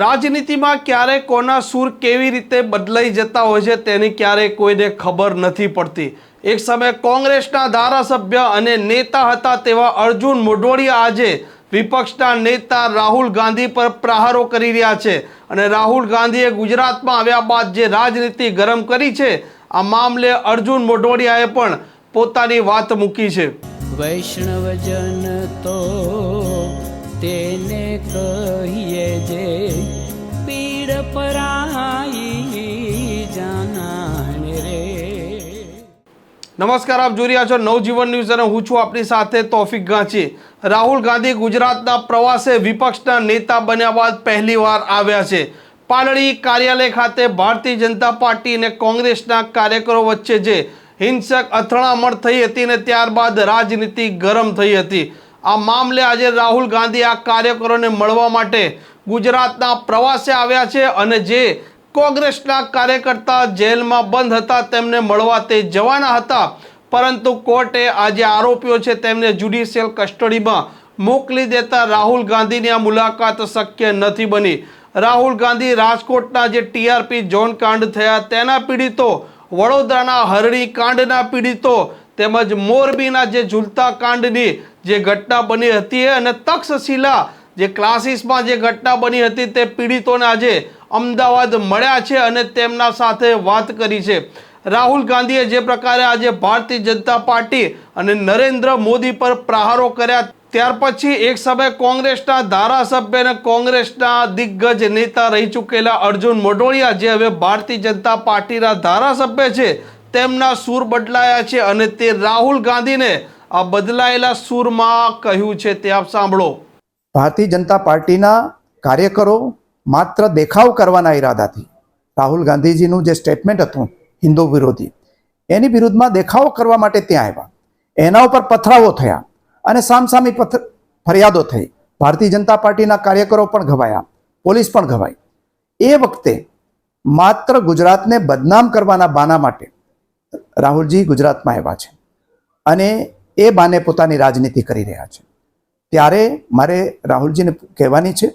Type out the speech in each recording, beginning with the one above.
રાજનીતિમાં ક્યારે કોના સૂર કેવી રીતે બદલાઈ જતા હોય છે તેની ક્યારેય કોઈને ખબર નથી પડતી. એક સમયે કોંગ્રેસના ધારાસભ્ય અને નેતા હતા તેવા અર્જુન મોઢવાડિયા આજે વિપક્ષના નેતા રાહુલ ગાંધી પર પ્રહારો કરી રહ્યા છે અને રાહુલ ગાંધીએ ગુજરાતમાં આવ્યા બાદ જે રાજનીતિ ગરમ કરી છે, આ મામલે અર્જુન મોઢવાડિયાએ પણ પોતાની વાત મૂકી છે. વૈષ્ણવજન તો તેને કહીએ જે પીડ પરાઈ જાનાને રે. નમસ્કાર, આપ જોઈ રહ્યા છો નવજીવન ન્યૂઝ અને હું છું આપની સાથે તોફિક ગાંચી. રાહુલ ગાંધી ગુજરાતના પ્રવાસે વિપક્ષના નેતા બન્યા બાદ પહેલીવાર આવ્યા છે. પાલડી કાર્યાલય ખાતે ભારતીય જનતા પાર્ટી અને કોંગ્રેસના કાર્યકરો વચ્ચે જે હિંસક અથડામણ થઈ હતી ને ત્યારબાદ રાજનીતિ ગરમ થઈ હતી. આ મામલે આજે રાહુલ ગાંધી આ કાર્યકરોને મળવા માટે ગુજરાતના પ્રવાસે આવ્યા છે અને જે કોંગ્રેસના કાર્યકર્તા જેલમાં બંધ હતા, તેમને મળવા તે જવાના હતા. પરંતુ કોર્ટે આજે આરોપીઓ છે, તેમને જ્યુડિશિયલ કસ્ટડીમાં મોકલી દેતા રાહુલ ગાંધીની આ મુલાકાત શક્ય નથી બની. રાહુલ ગાંધી રાજકોટના જે ટીઆરપી ઝોન કાંડ થયા, તેના પીડિતો, વડોદરાના હરણી કાંડના પીડિતો તેમજ મોરબીના જે ઝૂલતા કાંડની જે ઘટના બની હતી અને તક્ષશિલા જે ક્લાસીસમાં જે ઘટના બની હતી તે પીડિતોને આજે અમદાવાદ મળ્યા છે અને તેમના સાથે વાત કરી છે. રાહુલ ગાંધીએ જે પ્રકારે આજે ભારતીય જનતા પાર્ટી અને નરેન્દ્ર મોદી પર પ્રહારો કર્યા, ત્યાર પછી એક સમયે કોંગ્રેસના ધારાસભ્ય અને કોંગ્રેસના દિગ્ગજ નેતા રહી ચૂકેલા અર્જુન મોઢોળિયા, જે હવે ભારતીય જનતા પાર્ટીના ધારાસભ્ય છે, તેમના સૂર બદલાયા છે અને તે રાહુલ ગાંધીને આ બદલાયેલા સૂરમાં કહ્યું છે તે આપ સાંભળો. ભારતીય જનતા પાર્ટીના કાર્યકરો માત્ર દેખાવ કરવાના ઈરાદાથી, રાહુલ ગાંધીજીનું જે સ્ટેટમેન્ટ હતું હિન્દુ વિરોધી, એની વિરુદ્ધમાં દેખાવો કરવા માટે ત્યાં આવ્યા. એના ઉપર પથરાવો થયા અને સામસામી પથ, ફરિયાદો થઈ. ભારતીય જનતા પાર્ટીના કાર્યકરો પણ ઘવાયા, પોલીસ પણ ઘવાઈ. એ વખતે માત્ર ગુજરાતને બદનામ કરવાના બાના માટે રાહુલજી ગુજરાતમાં આવ્યા છે. અને એ બાને પોતાની રાજનીતિ કરી રહ્યા છે. ત્યારે મારે રાહુલજીને કહેવાની છે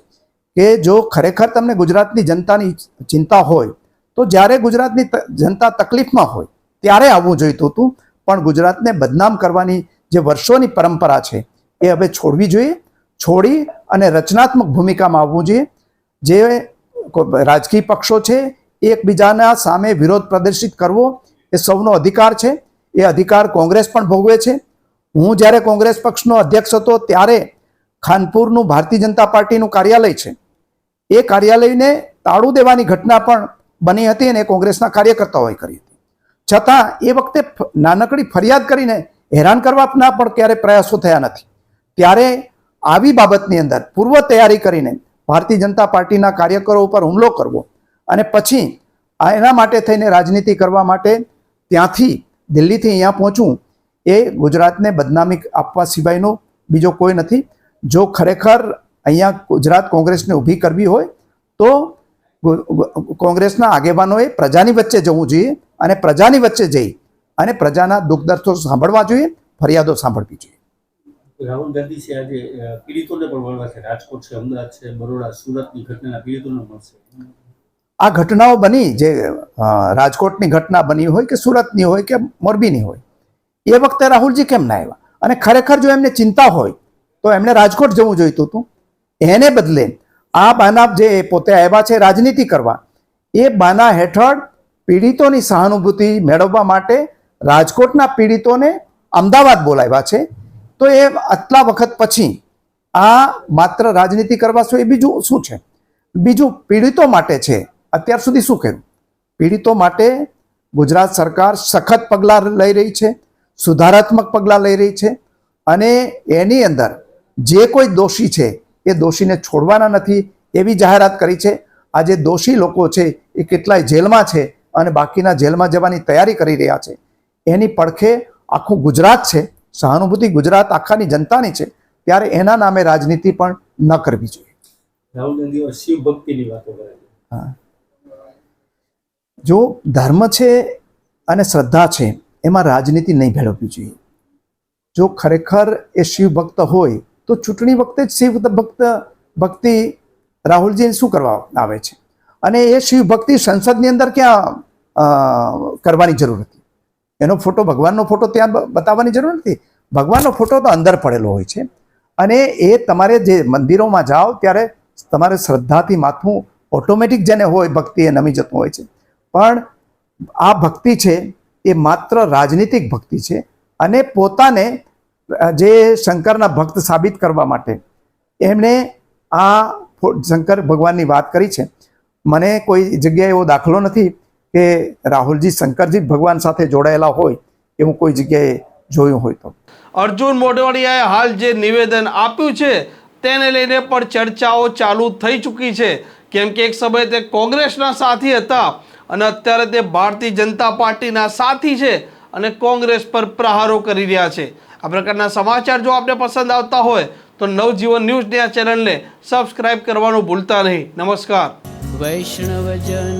કે જો ખરેખર તમને ગુજરાતની જનતાની ચિંતા હોય, તો જ્યારે ગુજરાતની જનતા તકલીફમાં હોય, ત્યારે આવવું જોઈતું હતું. પણ ગુજરાતને બદનામ કરવાની જે વર્ષોની પરંપરા છે, એ હવે છોડવી જોઈએ. છોડી અને રચનાત્મક ભૂમિકામાં આવવું જોઈએ. જે રાજકીય પક્ષો છે, એકબીજાના સામે વિરોધ પ્રદર્શિત કરવો એ સૌનો અધિકાર છે. એ અધિકાર કોંગ્રેસ પણ ભોગવે છે. હું જ્યારે કોંગ્રેસ પક્ષનો અધ્યક્ષ હતો ત્યારે ખાનપુરનું ભારતીય જનતા પાર્ટીનું કાર્યાલય છે. એ કાર્યાલયને તાળું દેવાની ઘટના પણ બની હતી અને કોંગ્રેસના કાર્યકર્તાઓએ કરી હતી. છતાં એ વખતે નાનકડી ફરિયાદ કરીને હેરાન કરવાના પણ ક્યારે પ્રયાસો થયા નથી. ત્યારે આવી બાબતની અંદર પૂર્વ તૈયારી કરીને ભારતીય જનતા પાર્ટીના કાર્યકરો ઉપર હુમલો કરવો અને પછી એના માટે થઈને રાજનીતિ કરવા માટે ત્યાંથી દિલ્હીથી અહીંયા પહોંચવું એ ગુજરાતને બદનામી આપવા સિવાયનો બીજો કોઈ નથી. જો ખરેખર અહીંયા ગુજરાત કોંગ્રેસને ઊભી કરવી હોય તો કોંગ્રેસના આગેવાનોએ પ્રજાની વચ્ચે જવું જોઈએ અને પ્રજાની વચ્ચે જઈ અને પ્રજાના દુઃખ દર્દો સાંભળવા જોઈએ ફરિયાદો સાંભળવી જોઈએ. રાહુલ ગાંધી છે આજે પીડિતોને પણ મળવા છે. રાજકોટ છે અમદાવાદ છે બરોડા સુરતની ઘટનાના પીડિતોને મળશે. આ ઘટનાઓ બની જે રાજકોટની ઘટના બની હોય કે સુરતની હોય કે મોરબીની હોય એ વખતે રાહુલજી કેમ ના આવ્યા? અને ખરેખર જો એમને ચિંતા હોય, તો એમણે રાજકોટ જવું જોઈતું હતું. એને બદલે આ બાના જે પોતે આવ્યા છે રાજનીતિ કરવા, એ બાના હેઠળ પીડિતોની સહાનુભૂતિ મેળવવા માટે રાજકોટના પીડિતોને અમદાવાદ બોલાવ્યા છે. તો એ આટલા વખત પછી આ માત્ર રાજનીતિ કરવા શું એ બીજું શું છે? બીજું પીડિતો માટે છે. અત્યાર સુધી શું કર્યું? પીડિતો માટે ગુજરાત સરકાર સખત પગલાં લઈ રહી છે. સુધારાત્મક પગલાં લઈ રહી છે અને એની અંદર જે કોઈ દોષી છે એ દોષીને છોડવાના નથી એવી જાહેરાત કરી છે. આજે દોષી લોકો છે એ કેટલાય જેલમાં છે અને બાકીના જેલમાં જવાની તૈયારી કરી રહ્યા છે. એની પડખે આખું ગુજરાત છે સહાનુભૂતિ ગુજરાત આખાની જનતાની છે ત્યારે એના નામે રાજનીતિ પણ ન કરવી જોઈએ. રાહુલ ગાંધી શિવ ભક્તિની વાતો કરે હા. જો ધર્મ છે અને શ્રદ્ધા છે એમાં રાજનીતિ નહીં ભેળવવી જોઈએ. જો ખરેખર એ શિવ ભક્ત હોય, તો ચૂંટણી વખતે જ શિવ ભક્ત, ભક્તિ રાહુલજીને શું કરવા આવે છે? અને એ શિવ ભક્તિ સંસદની અંદર ક્યાં કરવાની જરૂર હતી? એનો ફોટો, ભગવાનનો ફોટો ત્યાં બતાવવાની જરૂર નથી. ભગવાનનો ફોટો તો અંદર પડેલો હોય છે. અને એ તમારે જે મંદિરોમાં જાઓ, ત્યારે તમારે શ્રદ્ધાથી માથું ઓટોમેટિક જેને હોય ભક્તિ એ નમી જતું હોય છે. પણ આ ભક્તિ છે એ માત્ર રાજનીતિક ભક્તિ છે અને પોતાને જે શંકરના ભક્ત સાબિત કરવા માટે એમણે આ શંકર ભગવાનની વાત કરી છે. મને કોઈ જગ્યાએ એવો દાખલો નથી કે રાહુલજી શંકરજી ભગવાન સાથે જોડાયેલા હોય એવું કોઈ જગ્યાએ જોયું હોય તો. અર્જુન મોઢવાડિયાએ હાલ જે નિવેદન આપ્યું છે તેને લઈને પણ ચર્ચાઓ ચાલુ થઈ ચૂકી છે. કેમ કે એક સમયે તે કોંગ્રેસના સાથી હતા. અને અત્યારે તે ભારતીય જનતા પાર્ટીના સાથી છે અને કોંગ્રેસ પર પ્રહારો કરી રહ્યા છે. આ પ્રકારના સમાચાર જો આપને પસંદ આવતા હોય, તો નવજીવન ન્યૂઝની આ ચેનલને સબસ્ક્રાઇબ કરવાનું ભૂલતા નહીં. નમસ્કાર. વૈષ્ણવજન